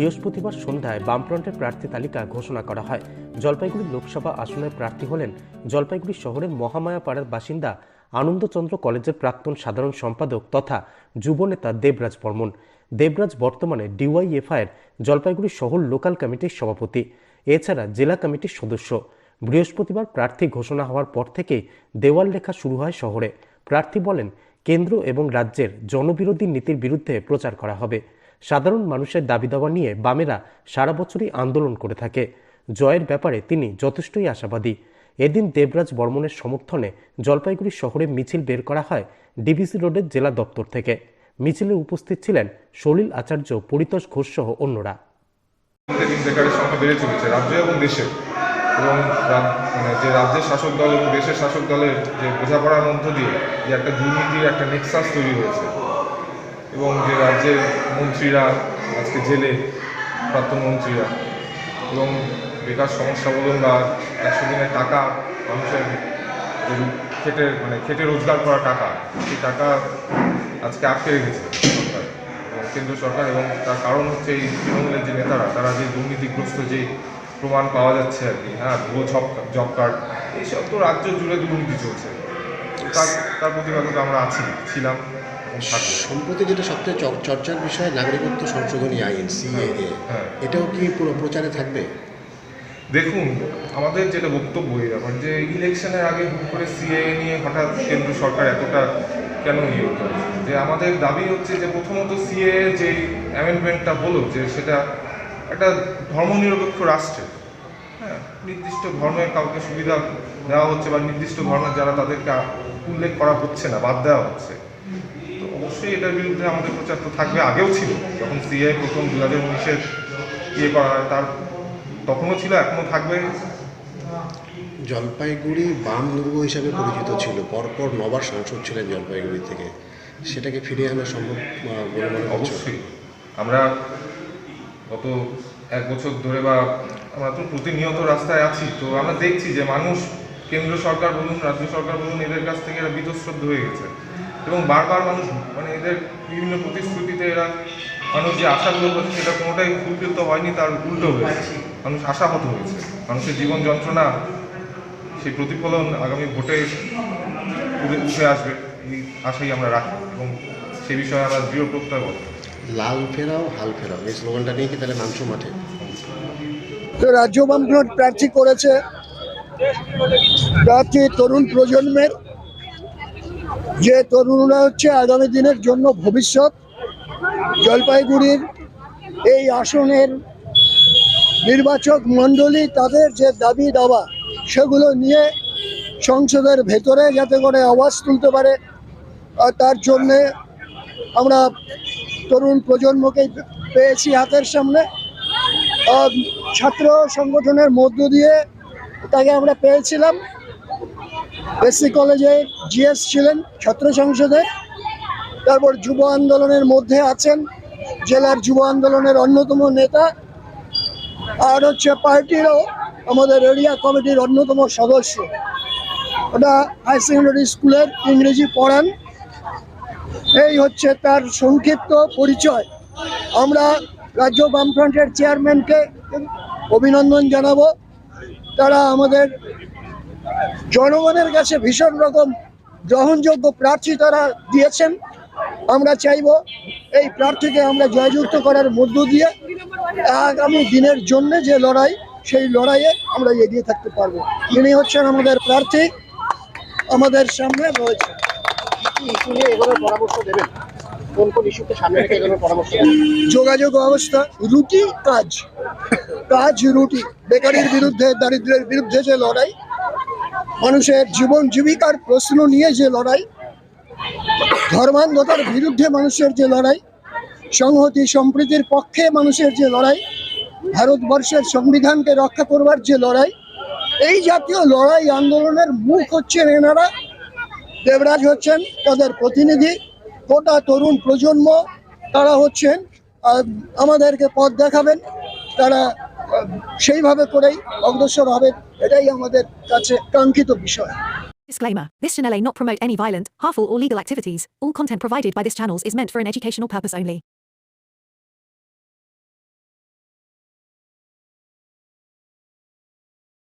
বৃহস্পতিবার সন্ধ্যায় বামফ্রন্টের প্রার্থী তালিকা ঘোষণা করা হয়। জলপাইগুড়ি লোকসভা আসনের প্রার্থী হলেন জলপাইগুড়ি শহরের মহামায়াপাড়ার বাসিন্দা আনন্দচন্দ্র কলেজের প্রাক্তন সাধারণ সম্পাদক তথা যুবনেতা দেবরাজ বর্মন। দেবরাজ বর্তমানে ডিওয়াইএফআইয়ের জলপাইগুড়ি শহর লোকাল কমিটির সভাপতি, এছাড়া জেলা কমিটির সদস্য। বৃহস্পতিবার প্রার্থী ঘোষণা হওয়ার পর থেকেই দেওয়াল লেখা শুরু হয় শহরে। প্রার্থী বলেন, কেন্দ্র এবং রাজ্যের জনবিরোধী নীতির বিরুদ্ধে প্রচার করা হবে। সাধারণ মানুষের দাবি দাওয়া নিয়ে বামেরা সারা বছরই আন্দোলন করে থাকে। জয়ের ব্যাপারে তিনি যথেষ্টই আশাবাদী। এদিন দেবরাজ বর্মনের সমর্থনে জলপাইগুড়ি শহরে মিছিল বের করা হয় ডিভিসি রোডের জেলা দপ্তর থেকে। মিছিলে উপস্থিত ছিলেন সলিল আচার্য, পরিতোষ ঘোষ সহ অন্যরা। এবং এবং মানে যে রাজ্যের শাসক দল এবং দেশের শাসক দলের যে বোঝাপড়ার মধ্য দিয়ে যে একটা দুর্নীতির একটা নেক্সাস তৈরি হয়েছে। এবং যে রাজ্যের মন্ত্রীরা, আজকে জেলে প্রাক্তন মন্ত্রীরা, এবং বেকার সমস্যা বলুন বা একশো দিনের টাকা মানুষের খেটে মানে খেটে রোজগার করা টাকা, সেই টাকা আজকে আটকে রেখেছে সরকার কেন্দ্র সরকার এবং তার কারণ হচ্ছে এই তৃণমূলের যে নেতারা, তারা যে দুর্নীতিগ্রস্ত যে প্রমাণ পাওয়া যাচ্ছে আর কি হ্যাঁ ভুয়ো জব কার্ড, এইসব তো রাজ্য জুড়ে দুর্নীতি চলছে। তার তার প্রতিবাদে তো আমরা আছি ছিলাম সম্প্রতি যেটা সবচেয়ে চর- চর্চার বিষয় নাগরিকত্ব সংশোধনী আইন সিএএ হ্যাঁ। এটাও কি পুরো প্রচারে থাকবে? দেখুন আমাদের যেটা বক্তব্য এই ব্যাপার যে ইলেকশনের আগে হুট করে সিএএ নিয়ে হঠাৎ কেন্দ্র সরকার এতটা কেন ইয়ে করে যে আমাদের দাবি হচ্ছে যে প্রথমত সিএএ যে অ্যামেন্ডমেন্টটা হলো যে সেটা একটা ধর্মনিরপেক্ষ রাষ্ট্রে হ্যাঁ নির্দিষ্ট ধর্মের কাউকে সুবিধা দেওয়া হচ্ছে বা নির্দিষ্ট ধর্মের যারা তাদেরকে উল্লেখ করা হচ্ছে না বাদ দেওয়া হচ্ছে। তো অবশ্যই এটার বিরুদ্ধে আমাদের প্রচার তো থাকবে আগেও ছিল। যখন সিএ প্রথম দু হাজার উনিশের ইয়ে করা হয় তার তখনও ছিল এখনও থাকবে। জলপাইগুড়ি বাম দুর্গ হিসাবে পরিচিত ছিল। পরপর নবার সাংসদ ছিলেন জলপাইগুড়ি থেকে। সেটাকে ফিরিয়ে আনা সম্ভব বলে মনে অবশ্যই। আমরা গত এক বছর ধরে বা আমরা তো প্রতিনিয়ত রাস্তায় আছি, তো আমরা দেখছি যে মানুষ কেন্দ্র সরকার বলুন, রাজ্য সরকার বলুন, এদের কাছ থেকে এরা বীতশ্রদ্ধ হয়ে গেছে। এবং বারবার মানুষ মানে এদের বিভিন্ন প্রতিশ্রুতিতে এরা, মানুষ যে আশাগুলো করছে সেটা কোনোটাই ফুলফিল তো হয়নি, তার উল্টো হয়েছে। মানুষ আশাহত হয়েছে। মানুষের জীবন যন্ত্রণা, সেই প্রতিফলন আগামী ভোটে উঠে- আসবে, এই আশাই আমরা রাখি। এবং সেই বিষয়ে আমরা দৃঢ় প্রত্যয়বদ্ধ লাল ফেরাও, হাল ফেরাও, এই স্লোগানটা নিয়ে কি তাহলে নামছো মাঠে? তো রাজ্য বামফ্রন্ট প্রার্থী করেছে প্রার্থী তরুণ প্রজন্মের। যে তরুণরা হচ্ছে আগামী দিনের জন্য ভবিষ্যৎ জলপাইগুড়ির এই আসনের নির্বাচক মণ্ডলী তাদের যে দাবি দাবা, সেগুলো নিয়ে সংসদের ভেতরে যাতে করে আওয়াজ তুলতে পারে। আর তার জন্যে আমরা তরুণ প্রজন্মকেই পেয়েছি হাতের সামনে। ছাত্র সংগঠনের মধ্য দিয়ে তাকে আমরা পেয়েছিলাম। এসসি কলেজে জিএস ছিলেন ছাত্র সংসদে। তারপর যুব আন্দোলনের মধ্যে আছেন জেলার যুব আন্দোলনের অন্যতম নেতা। আর হচ্ছে পার্টিরও আমাদের এরিয়া কমিটির অন্যতম সদস্য। ওটা হাই সেকেন্ডারি স্কুলের ইংরেজি পড়ান। এই হচ্ছে তার সংক্ষিপ্ত পরিচয়। আমরা রাজ্য বামফ্রন্টের চেয়ারম্যানকে অভিনন্দন জানাব। তারা আমাদের জনগণের কাছে ভীষণ রকম গ্রহণযোগ্য প্রার্থী তারা দিয়েছেন। আমরা চাইব এই প্রার্থীকে আমরা জয়যুক্ত করার মধ্য দিয়ে আগামী দিনের জন্য যে লড়াই, সেই লড়াইয়ে আমরা এগিয়ে থাকতে পারব। তিনি হচ্ছেন আমাদের প্রার্থী। আমাদের সামনে রয়েছে। পরামর্শ দেবেন? কোন কোন ইস্যুকে সামনে রেখে পরামর্শ যোগাযোগ অবস্থা, রুটি কাজ। কাজ, রুটি। বেকারির বিরুদ্ধে দারিদ্র্যের বিরুদ্ধে যে লড়াই, মানুষের জীবন জীবিকার প্রশ্ন নিয়ে যে লড়াই, ধর্মান্ধতার বিরুদ্ধে মানুষের যে লড়াই, সংহতি সম্প্রীতির পক্ষে মানুষের যে লড়াই, ভারতবর্ষের সংবিধানকে রক্ষা করবার যে লড়াই, এই জাতীয় লড়াই আন্দোলনের মুখ হচ্ছেন এনারা। দেবরাজ হচ্ছেন তাদের প্রতিনিধি। গোটা তরুণ প্রজন্ম তারা হচ্ছেন আমাদেরকে পথ দেখাবেন তারা সেইভাবে করেই অগ্রসর হবেন এটাই আমাদের কাছে কাঙ্ক্ষিত বিষয় Disclaimer This channel may not promote any violent, harmful, or legal activities. All content provided by this channel is meant for an educational purpose only.